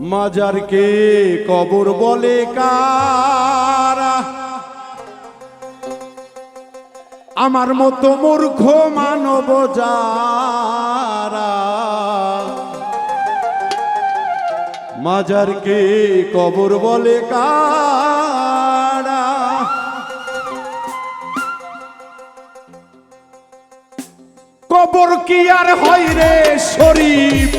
মাজারকে কবর বলে কারা? আমার মতো মূর্খ মানব যারা মাজারকে কবর বলে কারা? কবর কি আর হয় রে শরীফ?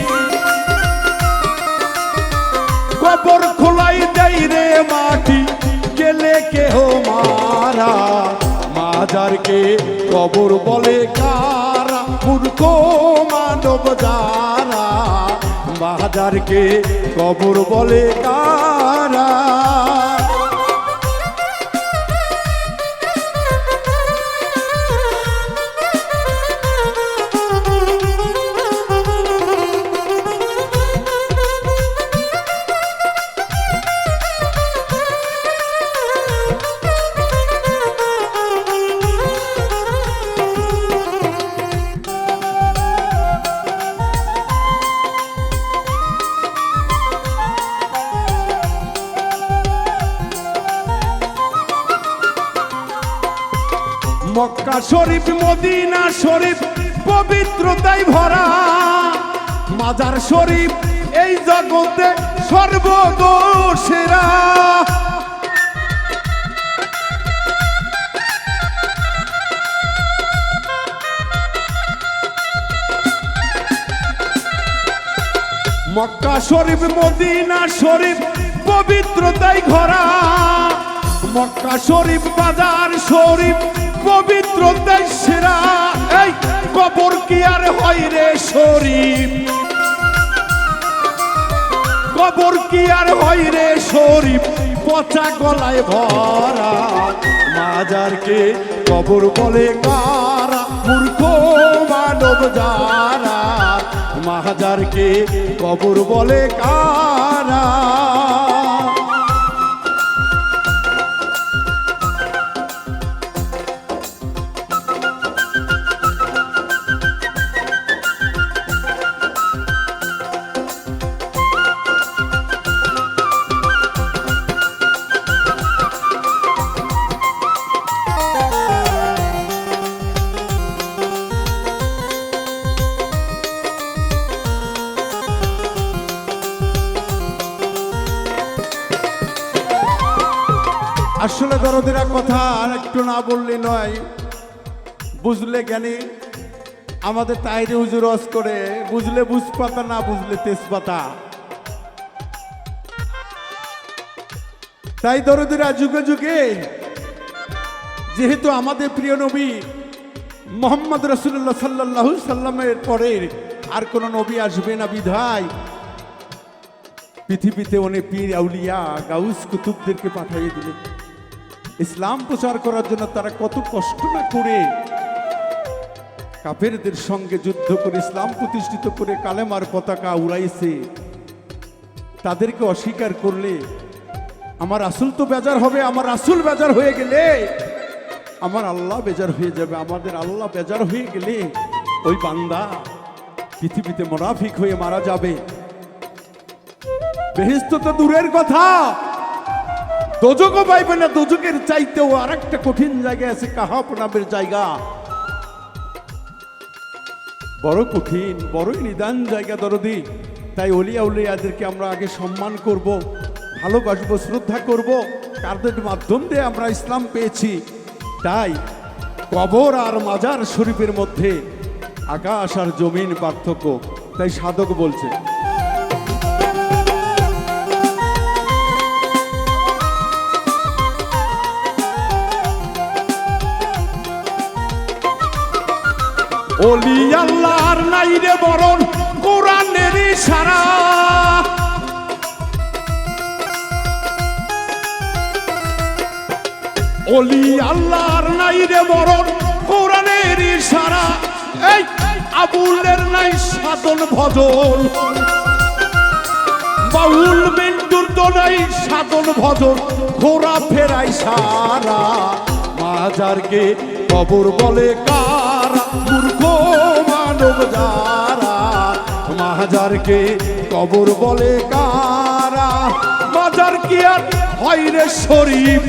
কবর খোলাই দেই রে মাটি। গেলে কেহ মারা। মাজারকে কবর বলে কারা? মূর্খ মানব যারা। মাজারকে কবর বলে কারা? মক্কা শরীফ, মদিনা শরীফ, পবিত্রতাই ভরা। মাজার শরীফ, এই জগতে সর্বদোষেরা। মক্কা শরীফ, মদিনা শরীফ, পবিত্রতাই ঘরা মক্কা শরীফ বাজার শরীফ পবিত্রতায় সেরা। এই কবর কি আর হয় রে শরীফ? কবর কি আর হয় রে শরীফ? পচা গলায় ভরা। মাজারকে কবর বলে কারা? মূর্খ মানব যারা। মাজারকে কবর বলে কারা? আসলে দরদেরা কথা, আর একটু না বললে নয়। বুঝলে জ্ঞানী? আমাদের তাইরে হুজুর রস করে, বুঝলে বুঝপাতা, না বুঝলে তেজপাতা। তাই দরদেরা যুগে যুগে, যেহেতু আমাদের প্রিয় নবী মোহাম্মদ রসুল্লাহ সাল্লাহ সাল্লামের পরের আর কোন নবী আসবে না বিধায়, পৃথিবীতে অনেক পীর আউলিয়া গাউস কুতুবদেরকে পাঠিয়ে দিলেন। ইসলাম প্রচার করার জন্য তারা কত কষ্ট না করে কাফেরদের সঙ্গে যুদ্ধ করে, ইসলাম প্রতিষ্ঠিত করে কালেমার পতাকা উড়াইছে। তাদেরকে অস্বীকার করলে, আমার আসল তো বেজার হবে, আমার আসল বেজার হয়ে গেলে, আমার আল্লাহ বেজার হয়ে যাবে, আমাদের আল্লাহ বেজার হয়ে গেলে ওই বান্দা পৃথিবীতে মোনাফিক হয়ে মারা যাবে। বেহেস্ত তো দূরের কথা। দোজকও পাইবে না, দোজকের চাইতেও আর একটা কঠিন জায়গা আছে কাহাপ নামের জায়গা। বড় কঠিন, বড়ই নিদান জায়গা দরদি। তাই অলিয়া উলিয়াদেরকে আমরা আগে সম্মান করব, ভালোবাসবো, শ্রদ্ধা করব। তাদের মাধ্যম দিয়ে আমরা ইসলাম পেয়েছি। তাই কবর আর মাজার শরীফের মধ্যে আকাশ আর জমিন পার্থক্য। তাই সাধক বলছে অলি আল্লাহর নাই রে বরণ, কোরআনের সারা অলি আল্লাহর নাই রে বরণ, কোরআনের সারা এই আবুলের নাই সাধন ভজন বাউল মিন্টুর তো নাই সাধন ভজন ঘোরা ফেরাই সারা। মাজারকে কবর বলে কারা মূর্খ মানব যারা, মাজারকে কবর বলে কারা? মাজার কি আর হয় রে শরীফ?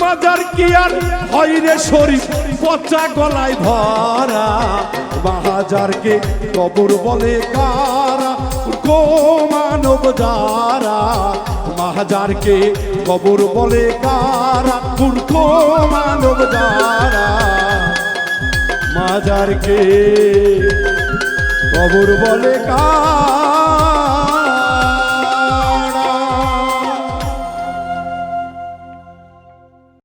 মাজার কি আর হয় রে শরীফ? পচা গলায় ভরা বাহাজারকে কবর বলে কারা? গো মানব যারা মাহাজারকে কবর বলে কারা? মূর্খ মানব যারা। মাজারকে কবর বলে কারা